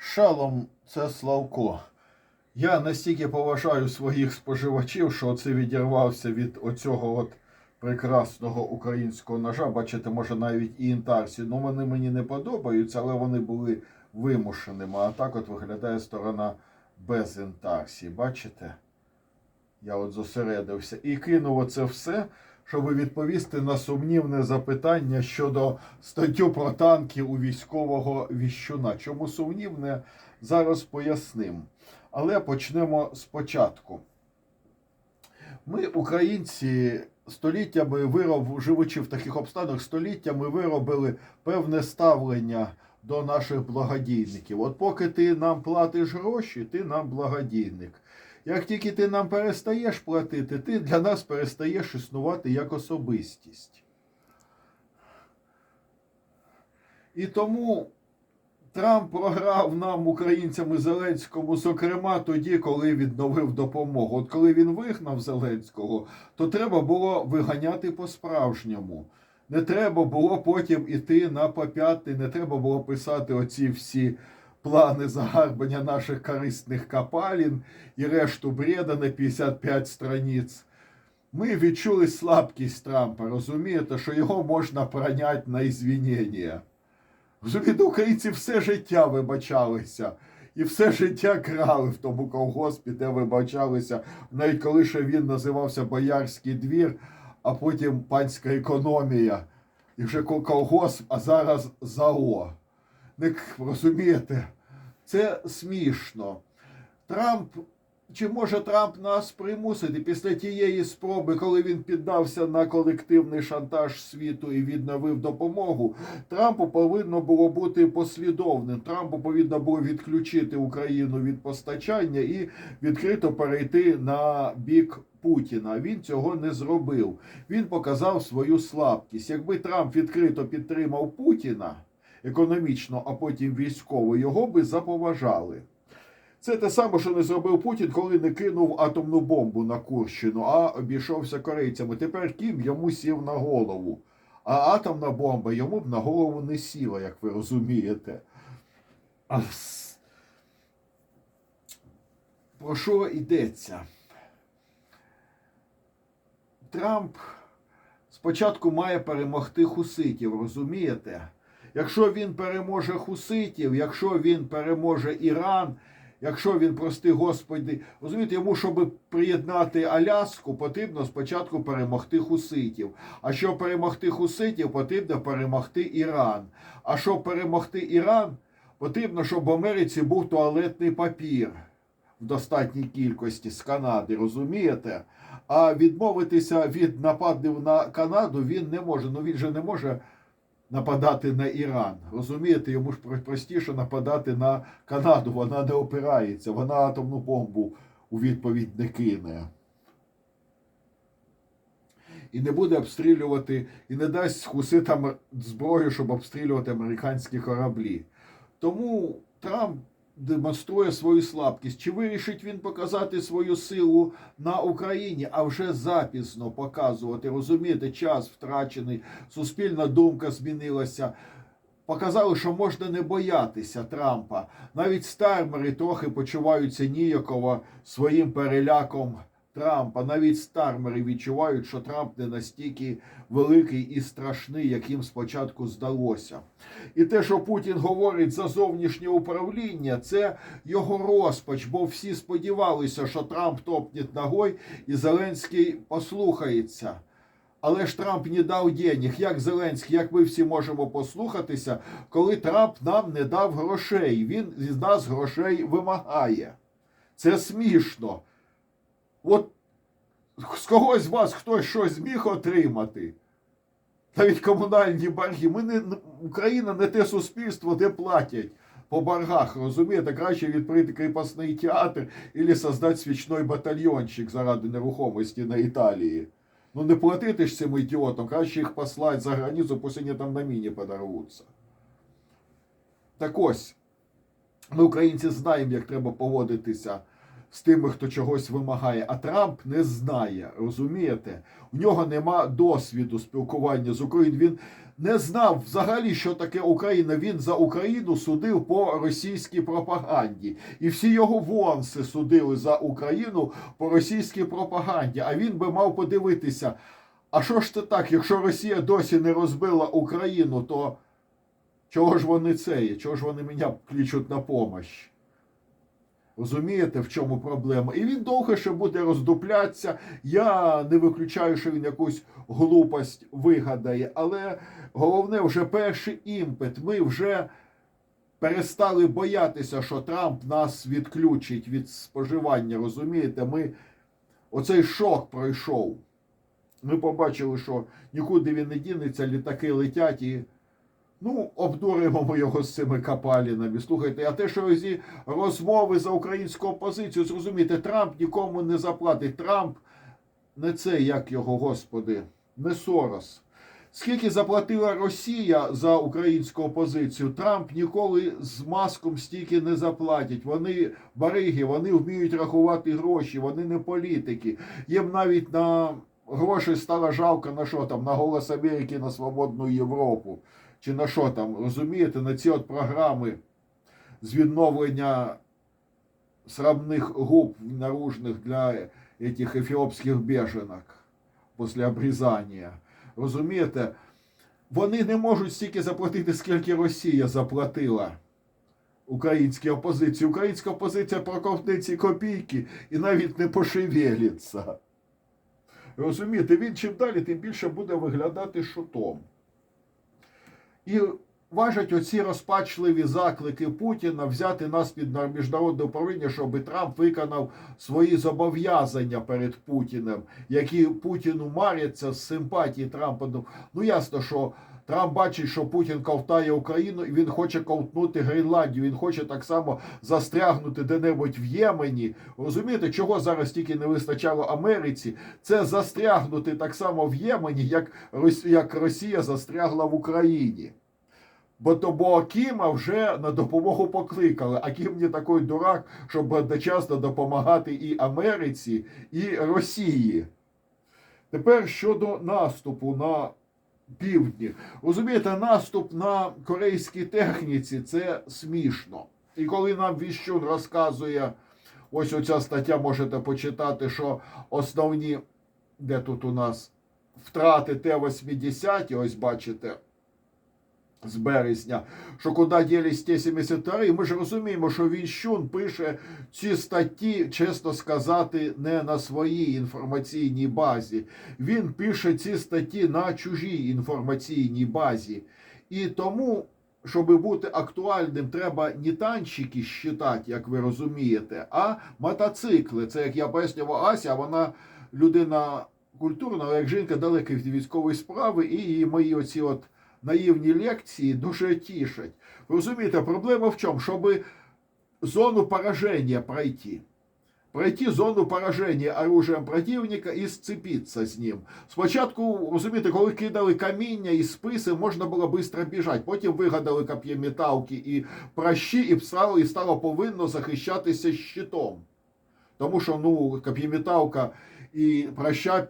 Шалом це Славко. Я настільки поважаю своїх споживачів, що це відірвався від оцього от прекрасного українського ножа. Бачите, може навіть і інтарсі. Ну вони мені не подобаються, але вони були вимушеними. А так от виглядає сторона без інтарсі. Бачите? Я от зосередився і кинув оце все, щоб відповісти на сумнівне запитання щодо статтю про танки у військового віщуна. Чому сумнівне, зараз поясним. Але почнемо спочатку. Ми, українці, століттями вироб, живучи в таких обставинах, століттями виробили певне ставлення до наших благодійників. От поки ти нам платиш гроші, ти нам благодійник. Як тільки ти нам перестаєш платити, ти для нас перестаєш існувати як особистість. І тому Трамп програв нам, українцям і Зеленському, зокрема тоді, коли відновив допомогу. От коли він вигнав Зеленського, то треба було виганяти по-справжньому. Не треба було потім іти на поп'яти, не треба було писати оці всі плани загарбання наших корисних капалін і решту бреда на 55 страниць. Ми відчули слабкість Трампа, розумієте, що його можна проняти на ізвінення. Розумієте, українці все життя вибачалися. І все життя крали в тому колгоспі, де вибачалися, навіть коли ще він називався Боярський двір, а потім панська економія. І вже кол- колгосп, а зараз ЗАО. Розумієте? Це смішно. Трамп. Чи може Трамп нас примусити після тієї спроби, коли він піддався на колективний шантаж світу і відновив допомогу? Трампу повинно було бути послідовним. Трампу повинно було відключити Україну від постачання і відкрито перейти на бік Путіна. Він цього не зробив. Він показав свою слабкість. Якби Трамп відкрито підтримав Путіна економічно, а потім військово, його би заповажали. Це те саме, що не зробив Путін, коли не кинув атомну бомбу на Курщину, а обійшовся корейцями. Тепер Кім йому сів на голову. А атомна бомба йому б на голову не сіла, як ви розумієте. Про що йдеться? Трамп спочатку має перемогти хуситів, розумієте? Якщо він переможе хуситів, якщо він переможе Іран, якщо він, прости Господи, розумієте, йому, щоб приєднати Аляску, потрібно спочатку перемогти хуситів. А щоб перемогти хуситів, потрібно перемогти Іран. А щоб перемогти Іран, потрібно, щоб в Америці був туалетний папір в достатній кількості з Канади, розумієте? А відмовитися від нападів на Канаду він не може. Ну він же не може нападати на Іран. Розумієте, йому ж простіше нападати на Канаду. Вона не опирається, вона атомну бомбу у відповідь не кине. І не буде обстрілювати, і не дасть хуситам зброю, щоб обстрілювати американські кораблі. Тому Трамп демонструє свою слабкість. Чи вирішить він показати свою силу на Україні, а вже запізно показувати? Розумієте, час втрачений, суспільна думка змінилася. Показали, що можна не боятися Трампа. Навіть стармери трохи почуваються ніяково своїм переляком Трампа. Навіть стармери відчувають, що Трамп не настільки великий і страшний, як їм спочатку здалося. І те, що Путін говорить за зовнішнє управління, це його розпач, бо всі сподівалися, що Трамп топне ногой і Зеленський послухається. Але ж Трамп не дав денег. Як Зеленський, як ми всі можемо послухатися, коли Трамп нам не дав грошей. Він з нас грошей вимагає. Це смішно. От з когось з вас хтось щось зміг отримати. Навіть комунальні борги. Ми не, Україна не те суспільство, де платять по боргах. Розумієте, краще відкрити кріпосний театр або создати свічний батальйончик заради нерухомості на Італії. Ну не платити ж цим ідіотам, краще їх послати за границю, пусть вони там на міні подорвуться. Так ось, ми, українці, знаємо, як треба поводитися з тими, хто чогось вимагає. А Трамп не знає, розумієте? У нього нема досвіду спілкування з Україною. Він не знав взагалі, що таке Україна. Він за Україну судив по російській пропаганді. І всі його вонси судили за Україну по російській пропаганді. А він би мав подивитися. А що ж це так, якщо Росія досі не розбила Україну, то чого ж вони це є? Чого ж вони мене кличуть на помощь? Розумієте, в чому проблема? І він довго ще буде роздуплятися. Я не виключаю, що він якусь глупость вигадає, але головне, вже перший імпет. Ми вже перестали боятися, що Трамп нас відключить від споживання. Розумієте, ми оцей шок пройшов. Ми побачили, що нікуди він не дінеться, літаки летять і. Ну, обдуримо ми його з цими капалінами. Слухайте, а те, що ці розмови за українську опозицію, зрозумійте, Трамп нікому не заплатить. Трамп не це, як його, господи, не Сорос. Скільки заплатила Росія за українську опозицію, Трамп ніколи з маском стільки не заплатять. Вони бариги, вони вміють рахувати гроші, вони не політики. Їм навіть на гроші стало жалко на що там, на голос Америки, на свободну Європу. Чи на що там, розумієте, на ці от програми з відновлення срамних губ наружних для этих ефіопських біженок після обрізання. Розумієте, вони не можуть стільки заплатити, скільки Росія заплатила українській опозиції. Українська опозиція проковтне ці копійки і навіть не пошевелиться. Розумієте, він чим далі, тим більше буде виглядати шутом. І важать оці розпачливі заклики Путіна взяти нас під міжнародне управління, щоб Трамп виконав свої зобов'язання перед Путіним, які Путіну маряться з симпатії Трампа. Ну, Ну ясно, що Трамп бачить, що Путін ковтає Україну, і він хоче ковтнути Гренландію. Він хоче так само застрягнути де-небудь в Ємені. Розумієте, чого зараз тільки не вистачало Америці? Це застрягнути так само в Ємені, як як Росія застрягла в Україні. Бо то бо Акіма вже на допомогу покликали. Акім не такий дурак, щоб одночасно допомагати і Америці, і Росії. Тепер щодо наступу на півдні. Розумієте, наступ на корейській техніці це смішно. І коли нам Віщун розказує, ось оця стаття можете почитати, що основні, де тут у нас втрати Т-80, ось бачите, з березня, що куди ділись Т-72, і ми ж розуміємо, що Віщун пише ці статті, чесно сказати, не на своїй інформаційній базі. Він пише ці статті на чужій інформаційній базі. І тому, щоб бути актуальним, треба не танчики щитати, як ви розумієте, а мотоцикли. Це як я пояснював Ася, вона людина культурна, але як жінка далека від військової справи, і її мої оці от наївні лекції дуже тішать. Розумієте, проблема в чому? Щоб зону пораження пройти. Пройти зону пораження оружием противника і сцепитися з ним. Спочатку, розумієте, коли кидали каміння і списи, можна було швидко біжати. Потім вигадали коп'єметалки і пращі, і стало, і стало повинно захищатися щитом. Тому що ну, коп'єметалка і праща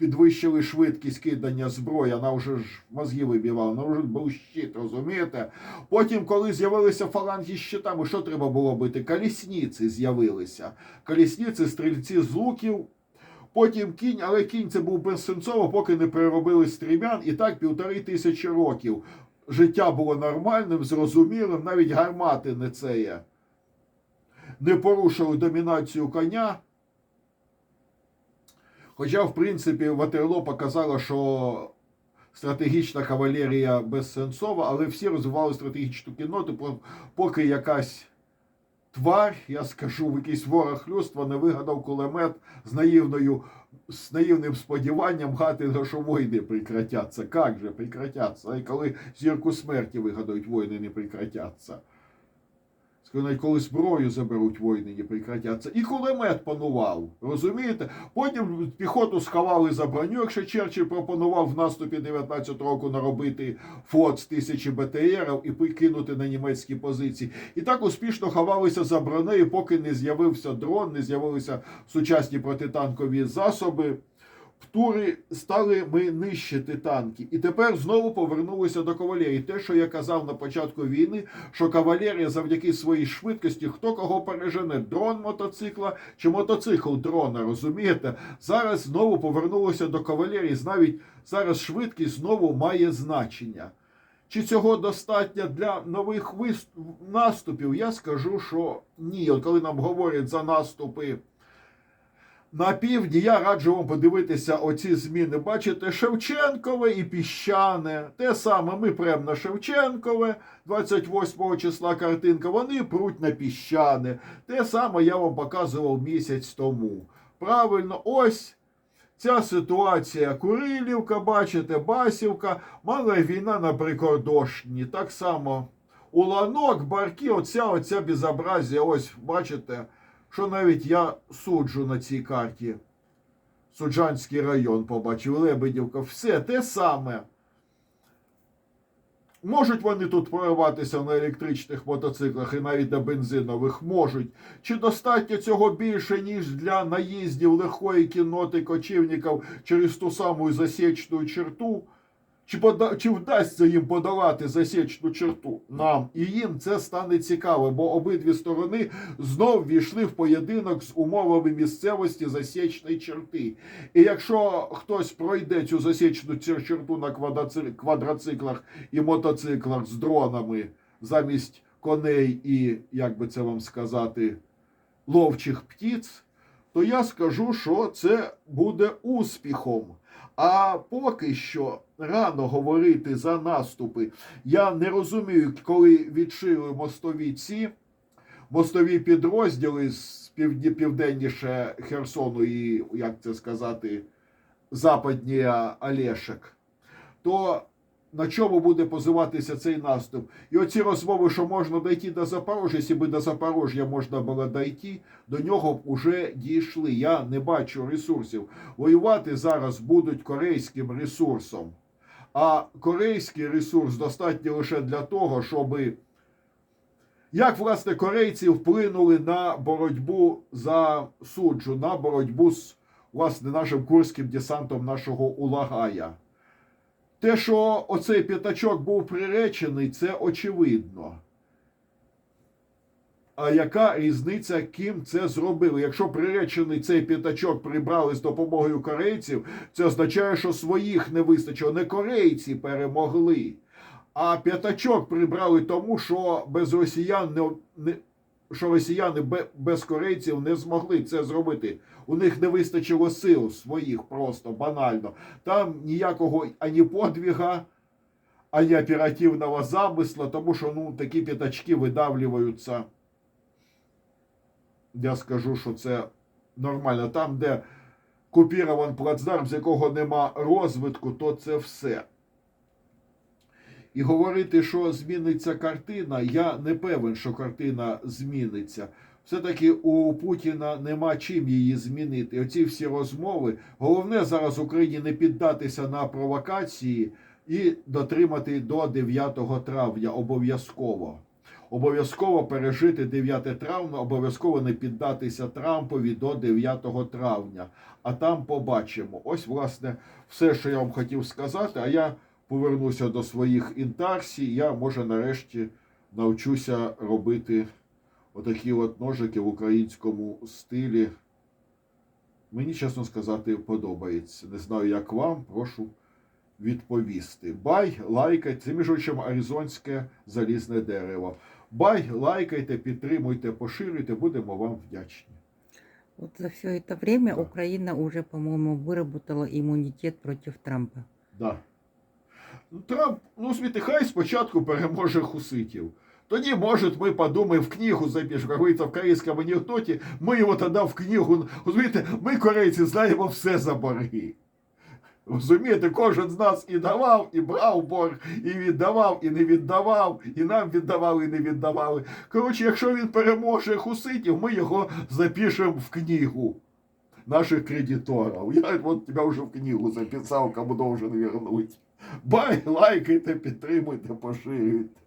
підвищили швидкість кидання зброї, вона вже ж мозги вибивала, вона вже був щит, розумієте? Потім, коли з'явилися фаланги з щитами, що треба було бити? Колісниці з'явилися. Колісниці, стрільці з луків. Потім кінь, але кінь це був безсенсово, поки не переробили стрімян, і так півтори тисячі років. Життя було нормальним, зрозумілим, навіть гармати не це є. Не порушили домінацію коня. Хоча, в принципі, Ватерло показало, що стратегічна кавалерія безсенсова, але всі розвивали стратегічну кінноту, поки якась тварь, я скажу, якийсь ворог людства не вигадав кулемет з наївною. З наївним сподіванням гати, що війни прекратяться. Як же прекратяться? І коли зірку смерті вигадають, війни не прекратяться. Навіть коли зброю заберуть воїни, не прекратяться. І кулемет панував. Розумієте? Потім піхоту сховали за броню, якщо Черчилль пропонував в наступі 19 року наробити флот з тисячі БТРів і кинути на німецькі позиції. І так успішно ховалися за бронею, поки не з'явився дрон, не з'явилися сучасні протитанкові засоби. В турі стали ми нищити танки. І тепер знову повернулися до кавалерії. Те, що я казав на початку війни, що кавалерія завдяки своїй швидкості, хто кого пережене, дрон мотоцикла чи мотоцикл дрона, розумієте? Зараз знову повернулося до кавалерії. Навіть зараз швидкість знову має значення. Чи цього достатньо для нових наступів? Я скажу, що ні. От коли нам говорять за наступи на півдні, я раджу вам подивитися оці зміни. Бачите, Шевченкове і Піщане. Те саме ми прям на Шевченкове, 28 числа картинка, вони пруть на Піщане. Те саме я вам показував місяць тому. Правильно, ось. Ця ситуація Курилівка, бачите, Басівка, мала війна на прикордошні. Так само Уланок, Барки, оця оця безобразія, ось бачите, що навіть я суджу на цій карті. Суджанський район побачив, Лебедівка, все те саме. Можуть вони тут прориватися на електричних мотоциклах і навіть на бензинових? Можуть. Чи достатньо цього більше, ніж для наїздів легкої кінноти кочівників через ту саму засічну черту? Чи, пода... чи вдасться їм подолати засічну черту нам і їм це стане цікаво, бо обидві сторони знов війшли в поєдинок з умовами місцевості засічної черти. І якщо хтось пройде цю засічну черту на квадроциклах і мотоциклах з дронами замість коней і, як би це вам сказати, ловчих птіць, то я скажу, що це буде успіхом. А поки що рано говорити за наступи. Я не розумію, коли відшили мостові ці мостові підрозділи з південніше Херсону і, як це сказати, западніє Олешек, то на чому буде позиватися цей наступ? І оці розмови, що можна дійти до Запорожжя, якщо би до Запорожжя можна було дійти, до нього б уже дійшли. Я не бачу ресурсів. Воювати зараз будуть корейським ресурсом. А корейський ресурс достатньо лише для того, щоб як власне корейці вплинули на боротьбу за суджу, на боротьбу з власне нашим курським десантом нашого Улагая. Те, що оцей п'ятачок був приречений, це очевидно. А яка різниця, ким це зробили? Якщо приречений цей п'ятачок прибрали з допомогою корейців, це означає, що своїх не вистачило. Не корейці перемогли, а п'ятачок прибрали тому, що без росіян не, не що росіяни без корейців не змогли це зробити. У них не вистачило сил своїх просто банально. Там ніякого ані подвіга, ані оперативного замисла, тому що ну, такі п'ятачки видавлюються. Я скажу, що це нормально. Там, де купірований плацдарм, з якого нема розвитку, то це все. І говорити, що зміниться картина, я не певен, що картина зміниться. Все-таки у Путіна нема чим її змінити. Оці всі розмови. Головне зараз Україні не піддатися на провокації і дотримати до 9 травня обов'язково. Обов'язково пережити 9 травня, обов'язково не піддатися Трампові до 9 травня. А там побачимо. Ось, власне, все, що я вам хотів сказати. А я повернуся до своїх інтарсій. Я, може, нарешті навчуся робити отакі от ножики в українському стилі. Мені, чесно сказати, подобається. Не знаю, як вам, прошу відповісти. Бай, лайкайте, це між іншим аризонське залізне дерево. Бай, лайкайте, підтримуйте, поширюйте, будемо вам вдячні. Вот за все это время Да. Украина уже, по-моему, выработала иммунитет против Трампа. Да. Ну, Трамп, ну сміти, хай спочатку переможе хуситів. Тоді, може, ми подумаємо, в книгу запишемо, як говориться в корейському анекдоті, ми його тоді в книгу. Розумієте, ми, корейці, знаємо все за борги. Розумієте, кожен з нас і давав, і брав борг, і віддавав, і не віддавав, і нам віддавали, і не віддавали. Коротше, якщо він переможе хуситів, ми його запишемо в книгу наших кредиторів. Я от тебе вже в книгу записав, кому должен вернуть. Бай, лайкайте, підтримуйте, поширюйте.